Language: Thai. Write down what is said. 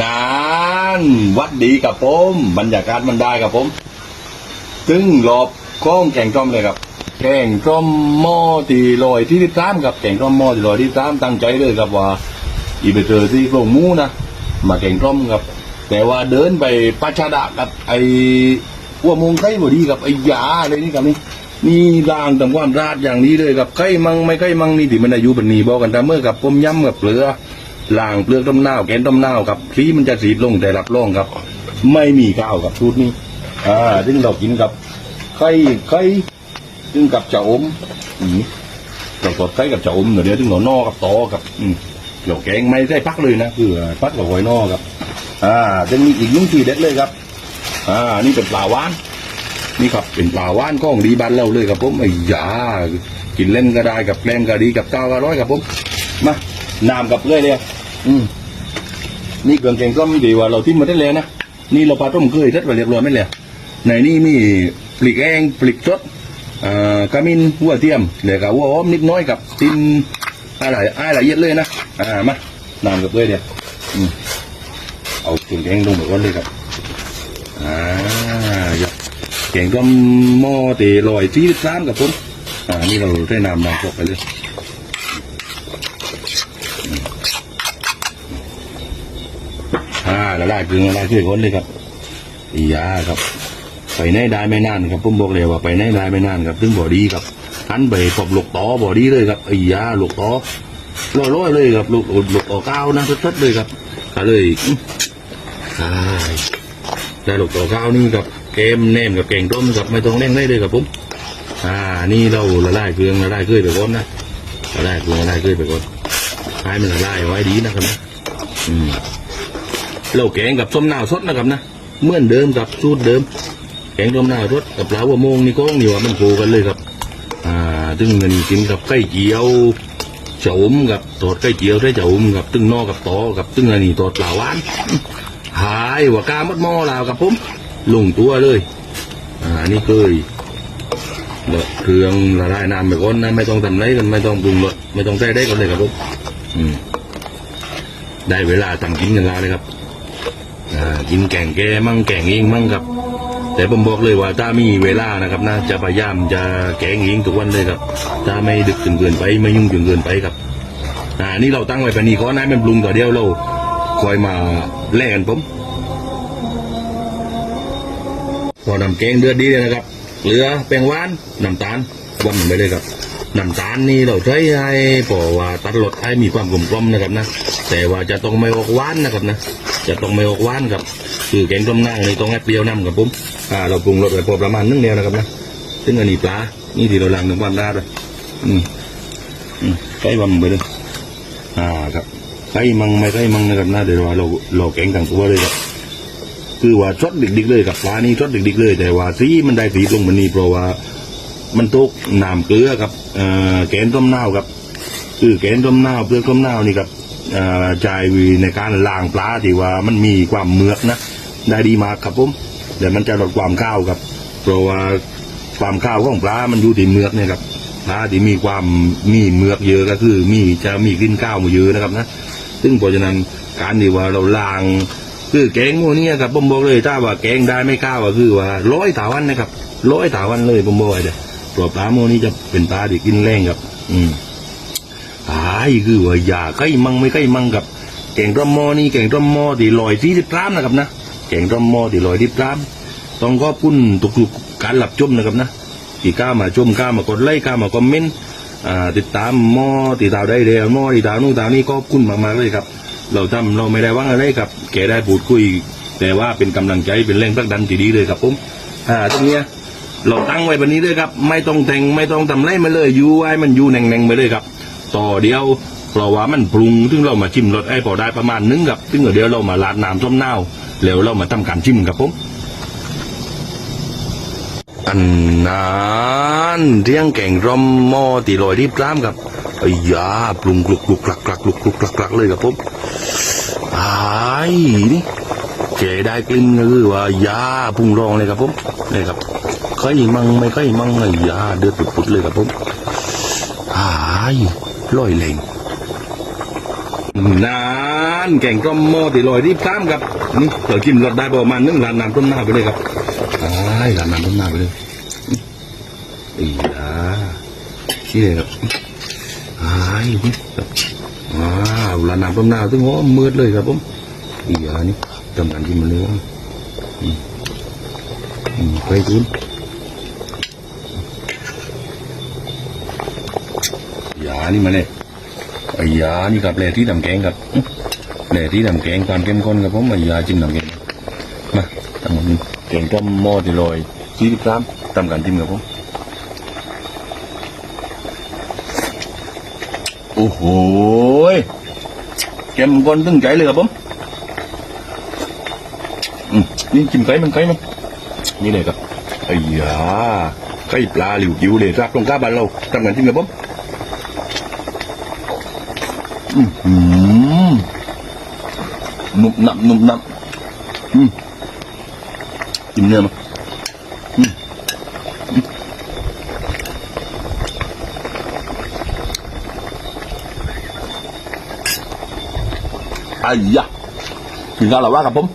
นานวัดดีกับผมบรรยากาศมันได้กับผมซึ่งรอบก้องแก่งจอมเลยครับแก่งจอมหม้อตีลอยที่ที่สามกับแก่งจอมหม้อตีลอยที่สามตั้งใจเลยครับว่า อีไปเจอที่โรงหมูนะมาแก่งจอมครับ แต่ว่าเดินไปปัชดะกับไอ้วัวมงไข่บดีกับไอ้ยาอะไรนี่ครับนี่นี่ร่างตำความราดอย่างนี้เลยกับไข่มังไม่ไข่มังนี่ที่มันอายุเป็นนีบอกกันแต่เมื่อกับผมย้ำกับเปลือ ล่างเปลือกต้มเน้าแกนต้มเน้าครับสีมันจะสีดลงแต่รับรองครับ ไม่มีข้าวกับชุดนี้ อ่าซึ่งเรากินกับไข่ไข่ซึ่งกับเจ้าอมอืมเราสดไข่กับเจ้าอมเดี๋ยวถึงเรานอกับตอกับ อืมเราแกงไม่ได้พักเลยนะคือพักกับหอยนอครับ อ่าจะมีอีกนุ่งทีเด็ดเลยครับ อ่า นี่เป็นปลาหวานนี่ครับเป็นปลาหวานของดีบ้านเราเลยครับผมไอ้ยากินเล่นก็ได้กับแกล้มก็ดีกับข้าวก็ร้อยครับผมมาน้ำกับเรื่อยเลย อืมนี่เครื่องแกงส้มดีว่าเราทิ้มมาได้เลยนะนี่เราปลาต้มเคยเสร็จไปเรียบร้อยไม่เลยในนี่มีปลิกแองปลิกสดอ่ากระมินหัวเทียมเหลือกับหัวหอมนิดน้อยกับตินอะไรอะไรละเอียดเลยนะอ่ามาน้ำกับเรื่อยเดียวอืมเอาเครื่องแกงลงไปก่อนเลยครับอ่าอย่าแกงต้มหม้อตีลอยที่สามกับผมอ่านี่เราได้น้ำน้ำพกไปเลย อ่าละลายคือละลายคือคนเลยครับอียาครับ ไปไหนได้ไม่นานครับผมบอกเลยว่าไปไหนได้ไม่นานครับถึงบ่อดีครับหันไปพบหลกต่อบ่อดีเลยครับอียาหลกต่อร้อยเลยครับหลกหลกต่อก้าวนะชัดๆเลยครับก็เลยอื้ออ่าได้หลกต่อก้าวนี่ครับเกมแนมกับเก่งต้มกับไม่ต้องเล่นได้เลยครับผมอ่านี่เราละลายเครื่องละลายเคยไปก่อนนะละลายเครื่องละลายเคยไปก่อนให้มันละลายไว้ดีนะครับนะอืม เราแกงกับส้มนาวสดนะครับนะเหมือนเดิมกับสูตรเดิม แกงส้มนาวสดกับปลาหัวโมงนี่ก็นี่ว่ามันโคกันเลยครับ อ่าตึงเงินกินกับไก่เจียวเฉาอมกับตอดไก่เจียวได้เฉาอมกับตึงนอกับตอกับตึงอันนี้ตอดปลาหวานหายว่ากามัดหม้อลาวกับผมลงตัวเลย อ่านี่เคยเลเครื่องละลายน้ำไปก่อนนะไม่ต้องทำไรกันไม่ต้องปรุงรสไม่ต้องใส่ได้ก่อนเลยครับผมได้เวลาทำกินกันแล้วเลยครับ กินแกงแกมั่งแกงเองมั่งครับ แต่ผมบอกเลยว่าถ้ามีเวลานะครับนะจะพยายามจะแกงเองทุกวันเลยครับถ้าไม่ดึกจนเกินไปไม่ยุ่งจนเกินไปครับอ่านี่เราตั้งไว้ปานนี้ขอให้มันปรุงต่อเดียวเราคอยมาแล่กันผมพอนำแกงเดือดดีเลยนะครับเกลือแป้งหวานน้ำตาลวันไปเลยครับ น้ำตาลนี่เราใช้ให้เพอว่าตัดรสให้มีความกลมกล่อมนะครับนะแต่ว่าจะต้องไม่ออกหวานนะครับนะจะต้องไม่ออกหวานครับคือแกงต้มนั่งนี่ต้องให้เปรี้ยวน้ำครับผมอ่าเราปรุงรสไปพอประมาณนึงเดียวนะครับนะซึ่งอันนี้ปลานี่ที่เราล้างถึงความราดเลยอืมอืมใช้บำไปเลยอ่าครับใช้มังไม่ใช้มังนะครับนะเดี๋ยวเราเราแกงต่างตัวเลยครับคือว่าชดดิกๆเลยกับปลานี่ชดดิกๆเลย แต่ว่าสีมันได้สีลงมันนี่เพราะว่า มันตกหน้ำเกลือครับเอ่อแกนต้มเน้าครับคือแกนต้มเน้าเปลือกต้มเน้านี่ครับเอ่อจ่ายวีในการล้างปลาที่ว่ามันมีความเมือกนะได้ดีมากครับผมแต่มันจะลดความข้าวครับ เพราะว่าความข้าวของปลา มันอยู่ที่เมือกเนี่ยครับปลาที่มีความมีเมือกเยอะก็คือมีจะมีกลิ่นข้าวมาเยอะนะครับนะซึ่งเพราะฉะนั้นการที่ว่าเราล้างคือแกงพวกนี้ครับผมบอกเลยถ้าว่าแกงได้ไม่ข้าวก็คือว่าร้อยถาวันนะครับร้อยถาวันเลยผมบอกเลย เพราะปลาโมนี้จะเป็นปลาที่กินแรงครับ อืมตายคือว่าอย่าใกล้มังไม่ใกล้มังกับแกงต้มหม้อนี่แกงต้มหม้อที่ลอยที่สิบกรัมนะครับนะแกงต้มหม้อที่ลอยที่กรัมต้องขอบคุณทุกๆการหลับชมนะครับนะที่กล้ามาชมกล้ามากดไลค์กล้ามาคอมเมนต์อ่าติดตามหม้อติดตามได้เลยหม้อติดตามนู่นตามนี่ก็ขอบคุณมากๆเลยครับ เราทำเราไม่ได้ว่างอะไรครับแกได้พูดคุย แต่ว่าเป็นกำลังใจเป็นแรงผลักดันที่ดีเลยครับผมอ่าตรงเนี้ย เราตั้งไว้แบบนี้เลยครับ ไม่ต้องแต่งไม่ต้องทำไรมาเลยอยู่ไว้มันอยู่แน่งๆไปเลยครับ ต่อเดียวเพราะว่ามันปรุงถึงเรามาชิมรสไอ้พอได้ประมาณนึงครับถึงเดี๋ยวเรามาลาดน้ำส้มนาแล้วเรามาทำการชิมครับผมอันนั้นเที่ยงแก่งร่มหม้อตีลอยที่ปล้ามครับไอ้ยาปรุงกลุกกลุกกลักกลักกลุกกลุกกลักกลักเลยครับผมไอ้นี่เจได้กลิ่นก็คือว่ายาปรุงรองเลยครับผมนี่ครับ ใครมั่งไม่ใครมั่งไอ้ยาเดือดปุดๆเลยครับผมไอ้ายร้อยแรงนานแก่งต้มหม้อตีลอยรีบข้ามครับนี่เราจิ้มรสได้ประมาณนึงร้านน้ำต้มหน้าไปเลยครับอ้ายร้านน้ำต้มหน้าไปเลยอีลาชี้เลยครับอ้ายนี่ครับอ้าวร้านน้ำต้มหน้าถึงหัวมืดเลยครับผมอีลานี่ทำการจิ้มมันเลยว่าอืมอืมไปคุณานี่มาเนี่ยไอ้ยานี่ครับแหล่ที่ทำแกงครับแหล่ที่ทำแกงความเข้มข้นครับผมไอ้ยาจิ้มทำแกงมาทำมันแกงต้มหม้อที่ลอยสี่สิบกรัมทำกันจิ้มครับผมโอ้โหเข้มข้นตึงใจเลยครับผมอืมนี่จิ้มไก่มันไก่มันนี่เลยครับไอ้ยาไก่ปลาหลิวกิวเลยครับตรงก้าบ้านเราทำกันจิ้มครับผม อืมหนุบหนับหนุบหนับอืมกินเนื้อมาอืมอืมไอ้ยะถึงกันแล้วว่าครับผม